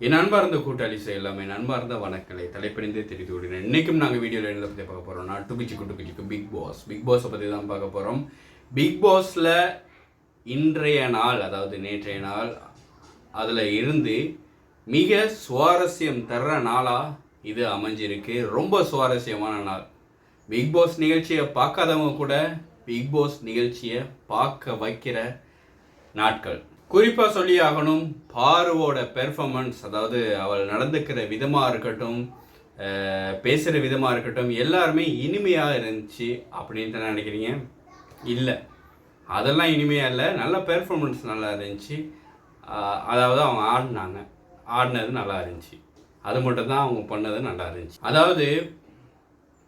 என் அன்பார்ந்த கூட்டாளி செய்யலாம் என் அன்பார்ந்த வணக்கலை தலைப்பறிந்தே தெரிந்து விடுறேன் இன்றைக்கும் நாங்கள் வீடியோவில் என்ன பற்றி பார்க்க போகிறோம்னா டுபிச்சி குட்டுபிச்சிக்கு பிக் பாஸ் பிக் பாஸை பற்றி தான் பார்க்க போகிறோம் பிக் பாஸில் இன்றைய நாள் அதாவது நேற்றைய நாள் அதில் இருந்து மிக சுவாரஸ்யம் தர்ற நாளாக இது அமைஞ்சிருக்கு. ரொம்ப சுவாரஸ்யமான நாள். பிக் பாஸ் நிகழ்ச்சியை பார்க்காதவங்க கூட பிக் பாஸ் நிகழ்ச்சியை பார்க்க வைக்கிற நாட்கள். குறிப்பாக சொல்லி ஆகணும் பாருவோட பெர்ஃபார்மன்ஸ் அதாவது அவள் நடந்துக்கிற விதமாக இருக்கட்டும் பேசுகிற விதமாக இருக்கட்டும் எல்லாருமே இனிமையாக இருந்துச்சு அப்படின்ட்டு நினைக்கிறீங்க? இல்லை. அதெல்லாம் இனிமையாக இல்லை. நல்ல பெர்ஃபார்மன்ஸ் நல்லா இருந்துச்சு. அதாவது அவங்க ஆடினாங்க. ஆடினது நல்லா இருந்துச்சு. அது மட்டும்தான் அவங்க பண்ணது நல்லா இருந்துச்சு. அதாவது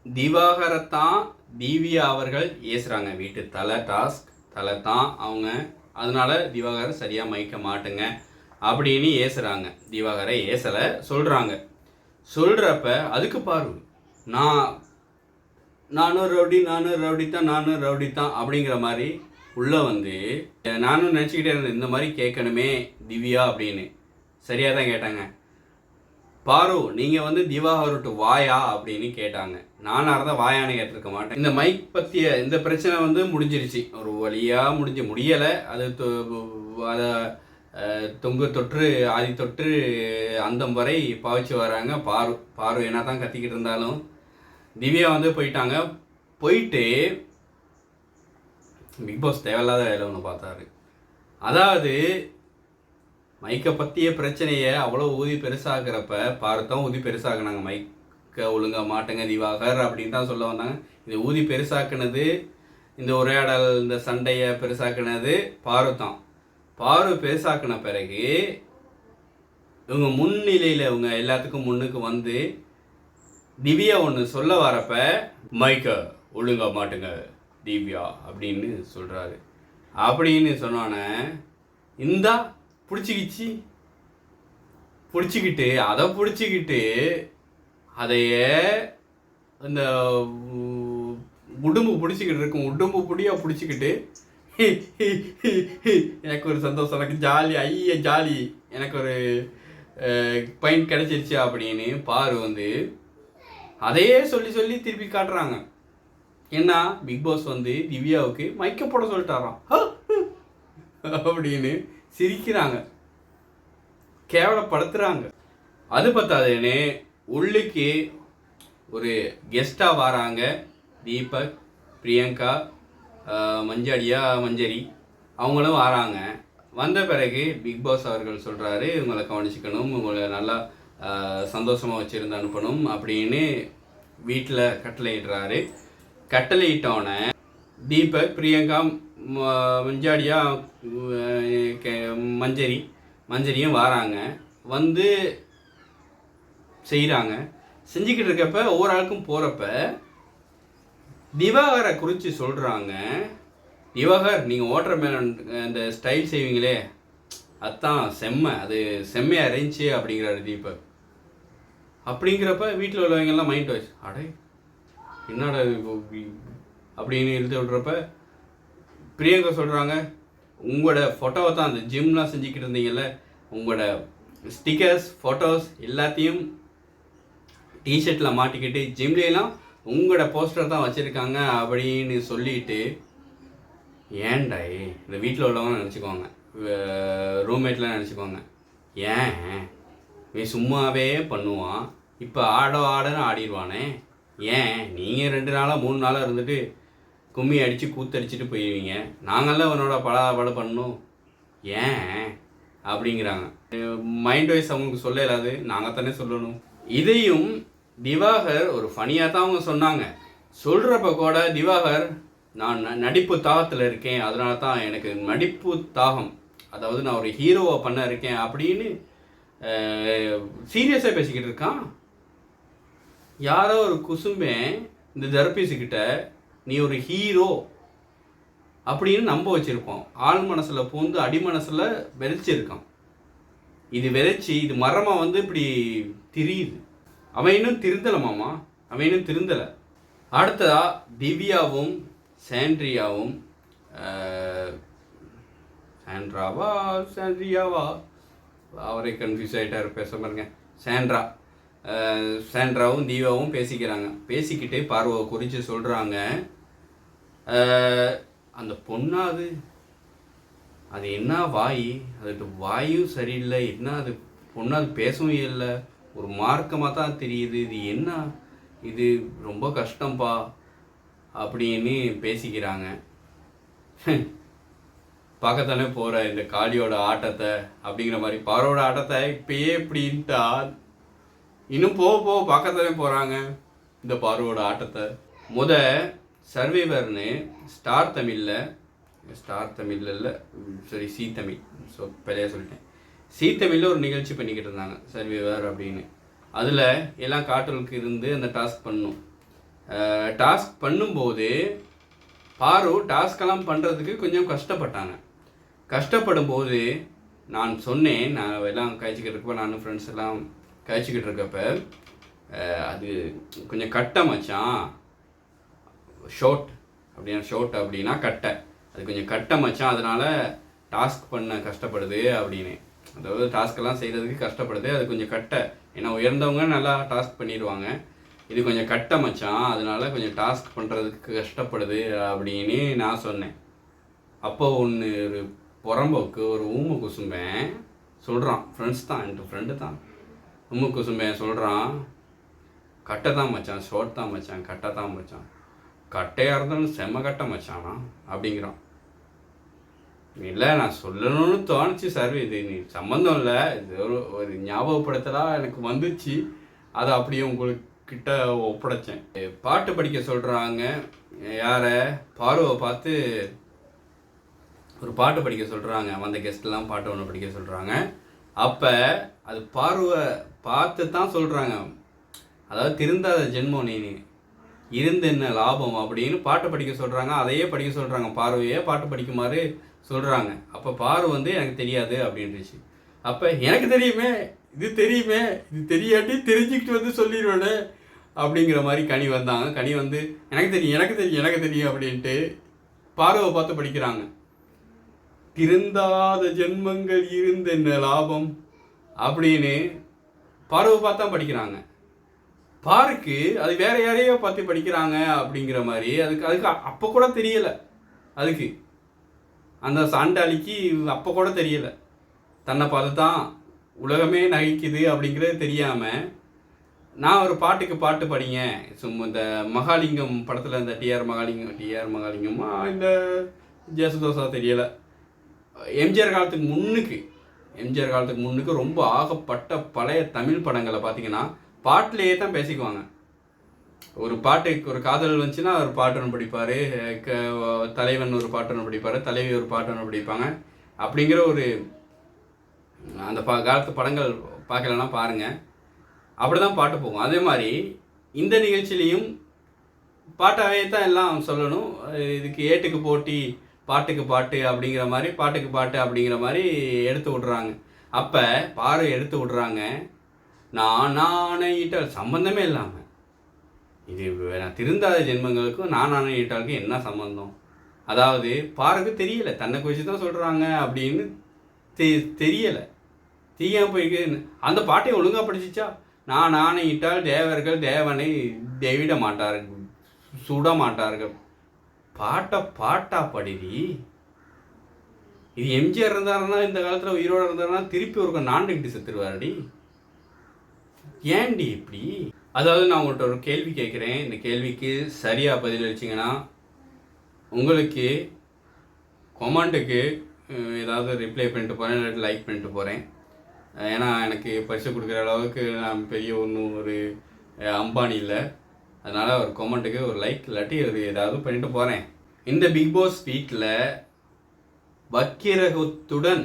திவாகரத்தான் தீவியா அவர்கள் ஏசுகிறாங்க வீட்டு தலை டாஸ்க் தலை தான் அவங்க அதனால திவாகரை சரியாக மயக்க மாட்டுங்க அப்படின்னு ஏசுகிறாங்க திவாகரை ஏசலை சொல்கிறாங்க சொல்கிறப்ப அதுக்கு பாரு நான் நானும் ரவுடி நானும் ரவுடி தான் நானும் ரவுடி தான் அப்படிங்கிற மாதிரி உள்ளே வந்து நானும் நினச்சிக்கிட்டே இருந்தேன் இந்த மாதிரி கேட்கணுமே திவ்யா அப்படின்னு. சரியாக தான் கேட்டாங்க. பாரு நீங்கள் வந்து திவாகருட்டு வாயா அப்படின்னு கேட்டாங்க. நானாக இருந்தால் வாயான்னு கேட்டிருக்க மாட்டேன். இந்த மைக் பற்றிய இந்த பிரச்சனை வந்து முடிஞ்சிருச்சு. ஒரு வழியாக முடிஞ்சு முடியலை. அது தொ- அதை தொங்கு தொற்று ஆதி தொற்று அந்தம் வரை பாவிச்சு வராங்க. பாரு பாரு என்ன தான் கத்திக்கிட்டு இருந்தாலும். திவ்யா வந்து போயிட்டாங்க. போயிட்டு பிக் பாஸ் தேவையில்லாத வேலை ஒன்று பார்த்தாரு. அதாவது மைக்கை பற்றிய பிரச்சனையை அவ்வளோ ஊதி பெருசாகிறப்ப பார்த்தோம் ஊதி பெருசாகினாங்க. மைக்கை ஒழுங்கா மாட்டுங்க திவாகர் அப்படின்னு தான் சொல்ல வந்தாங்க. இது ஊதி பெருசாக்குனது இந்த உரையாடல் இந்த சண்டையை பெருசாக்குனது பாரு தான் பாரு பெருசாக்குன பிறகு இவங்க முன்னிலையில் இவங்க எல்லாத்துக்கும் முன்னுக்கு வந்து திவ்யா ஒன்று சொல்ல வரப்ப மைக்கை ஒழுங்கா மாட்டுங்க திவ்யா அப்படின்னு சொல்கிறாரு அப்படின்னு சொன்னோன்னே இந்தா பிடிச்சிக்கிச்சு. பிடிச்சிக்கிட்டு அதை பிடிச்சிக்கிட்டு அதைய அந்த உ- உடும்பு பிடிச்சிக்கிட்டு இருக்கும். உடும்பு பிடியாக பிடிச்சிக்கிட்டு எனக்கு ஒரு சந்தோஷம். எனக்கு ஜாலி ஐய ஜாலி. எனக்கு ஒரு பாயிண்ட் கிடைச்சிருச்சு அப்படின்னு பாரு வந்து அதையே சொல்லி சொல்லி திருப்பி காட்டுறாங்க. என்ன பிக் பாஸ் வந்து திவ்யாவுக்கு மைக்க போட சொல்லிட்டாராம். அப்படின்னு சிரிக்கிறாங்க. கேவலப்படுத்துகிறாங்க அது பார்த்தாதுன்னு உள்ளுக்கு ஒரு கெஸ்ட்டாக வராங்க. தீபக் பிரியங்கா மஞ்சடியா மஞ்சரி அவங்களும் வராங்க. வந்த பிறகு பிக் பாஸ் அவர்கள் சொல்கிறாரு இவங்களை கவனிச்சுக்கணும் உங்களை நல்லா சந்தோஷமாக வச்சுருந்து அனுப்பணும் அப்படின்னு வீட்டில் கட்டளையிடுறாரு. கட்டளையிட்டோன்னே தீபக் பிரியங்கா ம- மஞ்சாடியா கே- மஞ்சரி மஞ்சரியும் வராங்க. வந்து செய்கிறாங்க செஞ்சுக்கிட்டு இருக்கப்ப ஒவ்வொரு ஆளுக்கும் போகிறப்ப திவாகரை குறித்து சொல்கிறாங்க திவாகர் நீங்கள் ஓட்டுற மேலே இந்த ஸ்டைல் செய்வீங்களே. அதான் செம்மை. அது செம்மையாக இருந்துச்சு அப்படிங்கிறாரு தீபக். அப்படிங்கிறப்ப வீட்டில் உள்ளவங்கெல்லாம் மைண்ட் வாய்ஸ் அடே என்னடா அப்படின்னு இழுத்து விட்றப்ப பிரியங்கா சொல்கிறாங்க உங்களோட ஃபோட்டோவை தான் அந்த ஜிம்லாம் செஞ்சுக்கிட்டு இருந்தீங்கல்ல உங்களோட ஸ்டிக்கர்ஸ் ஃபோட்டோஸ் எல்லாத்தையும் டிஷர்ட்டில் மாட்டிக்கிட்டு ஜிம்லாம் உங்களோட போஸ்டர் தான் வச்சுருக்காங்க அப்படின்னு சொல்லிட்டு ஏன்டா இந்த வீட்டில் உள்ளவங்க நினச்சிக்குவாங்க ரூம்மேட்லாம் நினச்சிக்குவாங்க ஏன்? இவன் சும்மாவே பண்ணுவான். இப்போ ஆட ஆடன்னு ஆடிடுவானே ஏன்? நீங்கள் ரெண்டு நாளாக மூணு நாளாக இருந்துட்டு கும்மி அடித்து கூத்தடிச்சிட்டு போயிடுவீங்க நாங்கள்லாம் உன்னோட படாபட பண்ணணும் ஏன்? அப்படிங்கிறாங்க. மைண்ட் வைஸ் அவங்களுக்கு சொல்ல இல்லாது நாங்கள் தானே சொல்லணும். இதையும் திவாகர் ஒரு ஃபனியாக தான் அவங்க சொன்னாங்க. சொல்கிறப்ப கூட திவாகர் நான் ந- நடிப்பு தாகத்தில் இருக்கேன். அதனால தான் எனக்கு நடிப்பு தாகம். அதாவது நான் ஒரு ஹீரோவை பண்ண இருக்கேன். அப்படின்னு சீரியஸாக பேசிக்கிட்டு இருக்கான். யாரோ ஒரு குசும்பேன் இந்த தெரப்பிஸ்கிட்ட நீ ஒரு ஹீரோ அப்படின்னு நம்ப வச்சுருப்போம் ஆள் மனசில் பூந்து அடி மனசில் விதைச்சிருக்கான் இது விதைச்சி இது மரமாக வந்து இப்படி திரியுது. அவன் இன்னும் திருந்தலை மாமா. அவன் இன்னும் திருந்தலை. அடுத்ததா திவ்யாவும் சாண்ட்ரியாவும் சாண்ட்ராவா சாண்ட்ரியாவா? அவரே கன்ஃபியூஸ் ஆகிட்டார் பேச பாருங்க சாண்ட்ரா சாண்ட்ராவும் தீபாவும் பேசிக்கிறாங்க. பேசிக்கிட்டு பார்வை குறித்து சொல்கிறாங்க அந்த பொண்ணா அது அது என்ன வாய்? அதுக்கு வாயும் சரியில்லை. என்ன அது பொண்ணாது அது பேசவும் இல்லை. ஒரு மார்க்கமாக தான் தெரியுது. இது என்ன? இது ரொம்ப கஷ்டம்ப்பா அப்படின்னு பேசிக்கிறாங்க. பார்க்கத்தானே போகிற இந்த காளியோட ஆட்டத்தை அப்படிங்கிற மாதிரி பாரோட ஆட்டத்தை இப்பயே இப்படின்ட்டா. இன்னும் போக போக பார்க்கத்தானே போகிறாங்க இந்த பார்வோட ஆட்டத்தை. முத சர்வைவர்னு ஸ்டார் தமிழில் ஸ்டார் தமிழில் இல்லை சரி சி தமிழ். ஸோ பெரிய சொல்லிட்டேன். சி தமிழில் ஒரு நிகழ்ச்சி பண்ணிக்கிட்டு இருந்தாங்க சர்வைவர் அப்படின்னு. அதில் எல்லாம் காட்டலுக்கு இருந்து அந்த டாஸ்க் பண்ணும். டாஸ்க் பண்ணும்போது பாரு டாஸ்கெல்லாம் பண்ணுறதுக்கு கொஞ்சம் கஷ்டப்பட்டாங்க. கஷ்டப்படும் போது நான் சொன்னேன் நான் எல்லாம் கழிச்சிக்கிட்டு இருக்கப்போ நானும் ஃப்ரெண்ட்ஸ் எல்லாம் கழிச்சிக்கிட்டு இருக்கப்போ அது கொஞ்சம் கட்டம் மச்சான். ஷோட் அப்படின்னா ஷோட் அப்படின்னா கட்டை. அது கொஞ்சம் கட்டை மச்சான் அதனால டாஸ்க் பண்ண கஷ்டப்படுது அப்படின்னு. அதாவது டாஸ்க்கெல்லாம் செய்கிறதுக்கு கஷ்டப்படுது அது கொஞ்சம் கட்டை. ஏன்னா உயர்ந்தவங்க நல்லா டாஸ்க் பண்ணிடுவாங்க. இது கொஞ்சம் கட்டை மச்சான் அதனால கொஞ்சம் டாஸ்க் பண்ணுறதுக்கு கஷ்டப்படுது அப்படின்னு நான் சொன்னேன். அப்போ ஒன்று ஒரு புறம்போக்கு ஒரு ஊம குசும்பேன் சொல்கிறான் ஃப்ரெண்ட்ஸ் தான் என் ஃப்ரெண்டு தான். ஊம குசும்பேன் சொல்கிறான் கட்டை தான் மச்சான் ஷோட் தான் மச்சான் கட்டை தான் மச்சான். கட்டையாக இருந்தாலும் செம்ம கட்டை மச்சானா? அப்படிங்கிறான். இல்லை நான் சொல்லணும்னு தோணுச்சு சார் இது நீ சம்மந்தம் இல்லை. இது ஒரு ஒரு ஞாபகப்படுத்தலாக எனக்கு வந்துச்சு. அதை அப்படியே உங்களுக்கிட்ட ஒப்படைச்சேன். பாட்டு படிக்க சொல்கிறாங்க யாரை? பார்வை பார்த்து ஒரு பாட்டு படிக்க சொல்கிறாங்க வந்த கெஸ்ட்லாம் பாட்டு ஒன்று படிக்க சொல்கிறாங்க அப்போ அது பார்வை பார்த்து தான் சொல்கிறாங்க அதாவது திருந்தாத ஜென்மம் நீ. இருந்து என்ன லாபம் அப்படின்னு பாட்டு படிக்க சொல்கிறாங்க அதையே படிக்க சொல்கிறாங்க பார்வையே பாட்டு படிக்குமாறு சொல்கிறாங்க அப்போ பார்வை வந்து எனக்கு தெரியாது அப்படின்ட்டுச்சு அப்போ எனக்கு தெரியுமே இது தெரியுமே இது தெரியாட்டி தெரிஞ்சுக்கிட்டு வந்து சொல்லிடுவேனே அப்படிங்கிற மாதிரி கனி வந்தாங்க. கனி வந்து எனக்கு தெரியும் எனக்கு தெரியும் எனக்கு தெரியும் அப்படின்ட்டு பார்வை பார்த்து படிக்கிறாங்க. திருந்தாத ஜென்மங்கள் இருந்த என்ன லாபம்? அப்படின்னு பார்வை பார்த்து தான் படிக்கிறாங்க. பாருக்கு அது வேற யாரையோ பார்த்து படிக்கிறாங்க அப்படிங்கிற மாதிரி. அதுக்கு அதுக்கு அப்போ கூட தெரியலை. அதுக்கு. அந்த சாண்டாளிக்கு அப்போ கூட தெரியலை. தன்னை பார்த்து தான் உலகமே நகைக்குது அப்படிங்கிறது தெரியாமல் நான் ஒரு பாட்டுக்கு பாட்டு படிங்க சும்மா இந்த மகாலிங்கம் படத்தில் இந்த டிஆர் மகாலிங்கம் டிஆர் மகாலிங்கமா இந்த ஜேசுதோசா தெரியலை. எம்ஜிஆர் காலத்துக்கு முன்னுக்கு எம்ஜிஆர் காலத்துக்கு முன்னுக்கு ரொம்ப ஆகப்பட்ட பழைய தமிழ் படங்களை பார்த்தீங்கன்னா பாட்டிலேயே தான் பேசிக்குவாங்க. ஒரு பாட்டுக்கு ஒரு காதல் வந்துச்சுன்னா ஒரு பாட்டு ஒன்று க தலைவன் ஒரு பாட்டு ஒன்று படிப்பார் தலைவி ஒரு பாட்டு ஒன்று படிப்பாங்க. அப்படிங்கிற ஒரு அந்த ப காலத்து படங்கள் பார்க்கலன்னா பாருங்கள் அப்படி தான் பாட்டு போகும். அதே மாதிரி இந்த நிகழ்ச்சியிலையும் பாட்டாவே தான் எல்லாம் சொல்லணும். இதுக்கு ஏட்டுக்கு போட்டி பாட்டுக்கு பாட்டு அப்படிங்கிற மாதிரி பாட்டுக்கு பாட்டு அப்படிங்கிற மாதிரி எடுத்து விட்றாங்க. அப்போ பாரு எடுத்து விட்றாங்க. நான் ஆணையிட்டால் சம்பந்தமே இல்லாமல். இது நான் திருந்தாத ஜென்மங்களுக்கும் நான் ஆணையிட்டாலுக்கும் என்ன சம்பந்தம்? அதாவது பாருக்கு தெரியலை. தன்னை குறித்து தான் சொல்கிறாங்க அப்படின்னு தெ தெரியலை. தெரியாம போயிருக்கு அந்த பாட்டை ஒழுங்காக படிச்சிச்சா? நான் ஆணையிட்டால் தேவர்கள் தேவனை தேவிட மாட்டார்கள் சுட மாட்டார்கள். பாட்டை பாட்டா படிடி? இது எம்ஜிஆர் இருந்தாருன்னா இந்த காலத்தில் உயிரோடு இருந்தாருன்னா திருப்பி ஒரு நாண்டுக்கிட்டு செத்துருவாருடி. ஏன்டி இப்படி? அதாவது நான் உங்கள்கிட்ட ஒரு கேள்வி கேட்குறேன். இந்த கேள்விக்கு சரியாக பதில் அளிச்சிங்கன்னா உங்களுக்கு கொமெண்ட்டுக்கு ஏதாவது ரிப்ளை பண்ணிட்டு போகிறேன் இல்லாட்டி லைக் பண்ணிட்டு போகிறேன் ஏன்னா எனக்கு பரிசு கொடுக்குற அளவுக்கு நான் பெரிய ஒன்றும் ஒரு அம்பானி இல்லை. அதனால் ஒரு கொமெண்ட்டுக்கு ஒரு லைக் இல்லாட்டி அது ஏதாவது பண்ணிட்டு போகிறேன் இந்த பிக் பாஸ் வீட்டில் வக்கிரகத்துடன்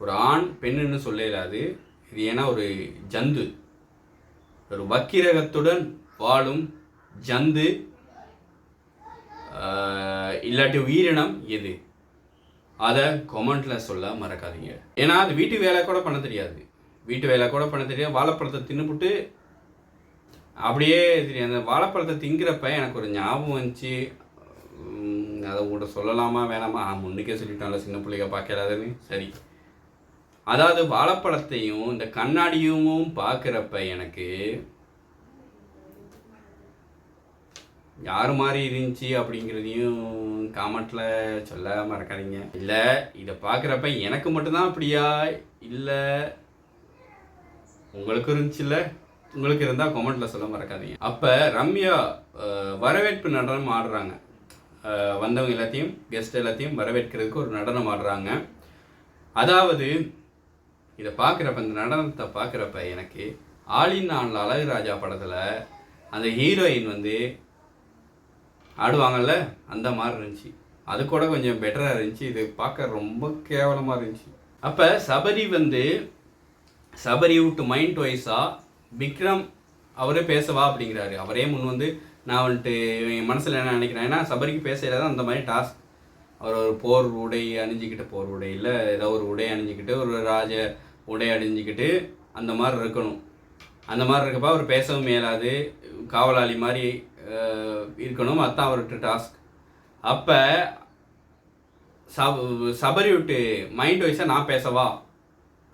ஒரு ஆண் பெண்ணுன்னு சொல்லிடாது இது ஏன்னா ஒரு ஜந்து. ஒரு வக்கிரகத்துடன் வாழும் ஜந்து இல்லாட்டி உயிரினம் எது? அதை கொமெண்ட்ல சொல்ல மறக்காதீங்க. ஏன்னா அது வீட்டு வேலை கூட பண்ண தெரியாது. வீட்டு வேலை கூட பண்ண தெரியாது. வாழைப்பழத்தை தின்னுபுட்டு அப்படியே தெரியாது அந்த வாழைப்பழத்தை திங்கிறப்ப எனக்கு ஒரு ஞாபகம் வந்துச்சு. அதை உங்கள்கிட்ட சொல்லலாமா வேணாமா? முன்னுக்கே சொல்லிட்டோம்ல சின்ன பிள்ளைங்க பார்க்கலாதுன்னு. சரி. அதாவது வாழைப்பழத்தையும் இந்த கண்ணாடியும் பார்க்குறப்ப எனக்கு யார் மாதிரி இருந்துச்சு அப்படிங்கிறதையும் காமெண்ட்டில் சொல்ல மறக்காதீங்க இல்லை இதை பார்க்குறப்ப எனக்கு மட்டும்தான் அப்படியா? இல்லை உங்களுக்கு இருந்துச்சுல்ல உங்களுக்கு இருந்தால் கமெண்ட்டில் சொல்ல மறக்காதீங்க அப்போ ரம்யா வரவேற்பு நடனம் ஆடுறாங்க. வந்தவங்க எல்லாத்தையும் கெஸ்ட் எல்லாத்தையும் வரவேற்கிறதுக்கு ஒரு நடனம் ஆடுறாங்க. அதாவது இதை பார்க்குறப்ப இந்த நடனத்தை பார்க்குறப்ப எனக்கு ஆளின் ஆள் அழகுராஜா படத்தில் அந்த ஹீரோயின் வந்து ஆடுவாங்கள்ல அந்த மாதிரி இருந்துச்சு. அது கூட கொஞ்சம் பெட்டராக இருந்துச்சு. இது பார்க்க ரொம்ப கேவலமாக இருந்துச்சு. அப்போ சபரி வந்து சபரி விட்டு மைண்ட் வைஸாக விக்ரம் அவரே பேசவா அப்படிங்கிறாரு. அவரே முன் வந்து நான் வந்துட்டு என் மனசில் என்ன நினைக்கிறேன் ஏன்னா சபரிக்கு பேச தான் அந்த மாதிரி டாஸ்க் அவர் ஒரு போர் உடை அணிஞ்சிக்கிட்டு போர் உடையில் ஏதோ ஒரு உடை அணிஞ்சிக்கிட்டு ஒரு ராஜ உடை அணிஞ்சிக்கிட்டு அந்த மாதிரி இருக்கணும். அந்த மாதிரி இருக்கப்ப அவர் பேசவும் மேலாது காவலாளி மாதிரி இருக்கணும். அதுதான் அவர்கிட்ட டாஸ்க் அப்போ சப சபரி விட்டு மைண்ட் வைஸாக நான் பேசவா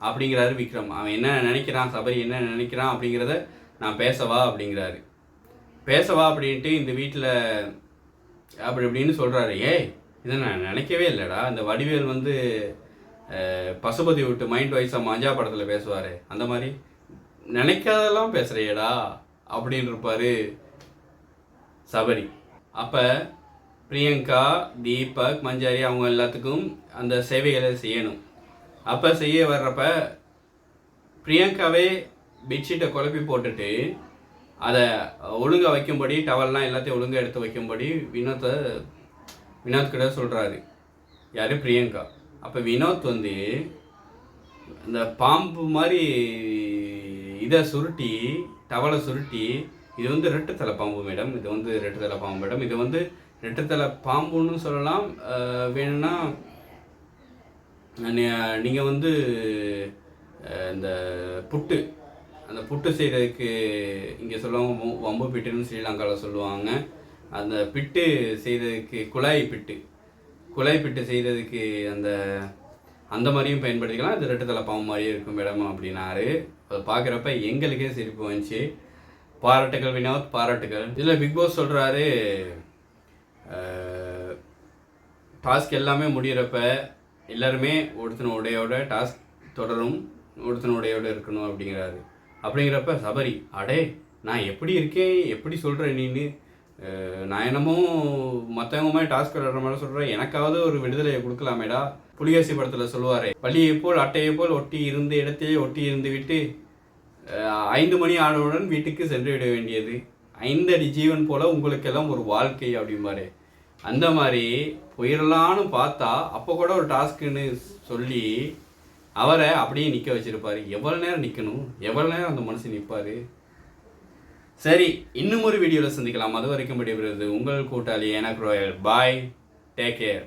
அப்படிங்கிறாரு விக்ரம். அவன் என்ன நினைக்கிறான்? சபரி என்ன நினைக்கிறான்? அப்படிங்கிறத நான் பேசவா அப்படிங்கிறாரு. பேசவா அப்படின்ட்டு இந்த வீட்டில் அப்படி இப்படின்னு சொல்கிறாரு ஏய் இதை நான் நினைக்கவே இல்லைடா. இந்த வடிவேல் வந்து பசுபதி விட்டு மைண்ட் வைஸாக மஞ்சா படத்தில் பேசுவார். அந்த மாதிரி நினைக்காதெல்லாம் பேசுகிறியடா அப்படின்னு இருப்பார் சபரி. அப்போ பிரியங்கா தீபக் மஞ்சாரி அவங்க எல்லாத்துக்கும் அந்த சேவைகளை செய்யணும். அப்போ செய்ய வர்றப்ப பிரியங்காவே பெட்ஷீட்டை குழப்பி போட்டுட்டு அதை ஒழுங்கா வைக்கும்படி டவல்லாம் எல்லாத்தையும் ஒழுங்காக எடுத்து வைக்கும்படி வினோத்தை வினோத் கிட்ட சொல்கிறாரு யார்? பிரியங்கா. அப்போ வினோத் வந்து இந்த பாம்பு மாதிரி இதை சுருட்டி டவலை சுருட்டி இது வந்து ரெட்டுத்தலை பாம்பு மேடம். இது வந்து ரெட்டுத்தலை பாம்பு மேடம். இது வந்து ரெட்டுத்தலை பாம்புன்னு சொல்லலாம். வேணும்னா நீங்கள் வந்து இந்த புட்டு அந்த புட்டு செய்கிறதுக்கு இங்கே சொல்லுவாங்க வம்பு பிட்டுன்னு ஸ்ரீலங்காவில் சொல்லுவாங்க. அந்த பிட்டு செய்கிறதுக்கு குழாய் பிட்டு. குலைப்பிட்டு செய்கிறதுக்கு அந்த அந்த மாதிரியும் பயன்படுத்திக்கலாம். இது ரெட்டுத்தலை பாவம் மாதிரியே இருக்கும் இடமும் அப்படின்னாரு. அதை பார்க்குறப்ப எங்களுக்கே சிரிப்பு வந்துச்சு. பாராட்டுகள் வினோத் பாராட்டுகள் இதில் பிக் பாஸ் சொல்கிறாரு டாஸ்க் எல்லாமே முடியிறப்ப எல்லாருமே ஒருத்தன உடையோட டாஸ்க் தொடரும் ஒருத்தன உடையோட இருக்கணும் அப்படிங்கிறாரு. அப்படிங்கிறப்ப சபரி அடே நான் எப்படி இருக்கேன்? எப்படி சொல்கிறேன் நீன்னு நான் என்னமோ மற்றவங்க மாதிரி டாஸ்க் விளையாடுற மாதிரி சொல்கிறேன் எனக்காவது ஒரு விடுதலையை கொடுக்கலாமேடா. புலிகேசி படத்தில் சொல்லுவார் பள்ளியை போல் அட்டையை போல் ஒட்டி இருந்த இடத்தையே ஒட்டி இருந்து விட்டு ஐந்து மணி ஆனவுடன் வீட்டுக்கு சென்று விட வேண்டியது. ஐந்தடி ஜீவன் போல் உங்களுக்கெல்லாம் ஒரு வாழ்க்கை அப்படிம்பாரு. அந்த மாதிரி போயிடலான்னு பார்த்தா அப்போ கூட ஒரு டாஸ்க்குன்னு சொல்லி அவரை அப்படியே நிற்க வச்சுருப்பார். எவ்வளோ நேரம் நிற்கணும் எவ்வளோ நேரம் அந்த மனுஷன் நிற்பார் சரி இன்னும் ஒரு வீடியோவில் சந்திக்கலாம். அது வரைக்கும் விடைபெறுவது உங்கள் கூட்டாளி எனக்கு ரோயல் பாய் டேக் கேர்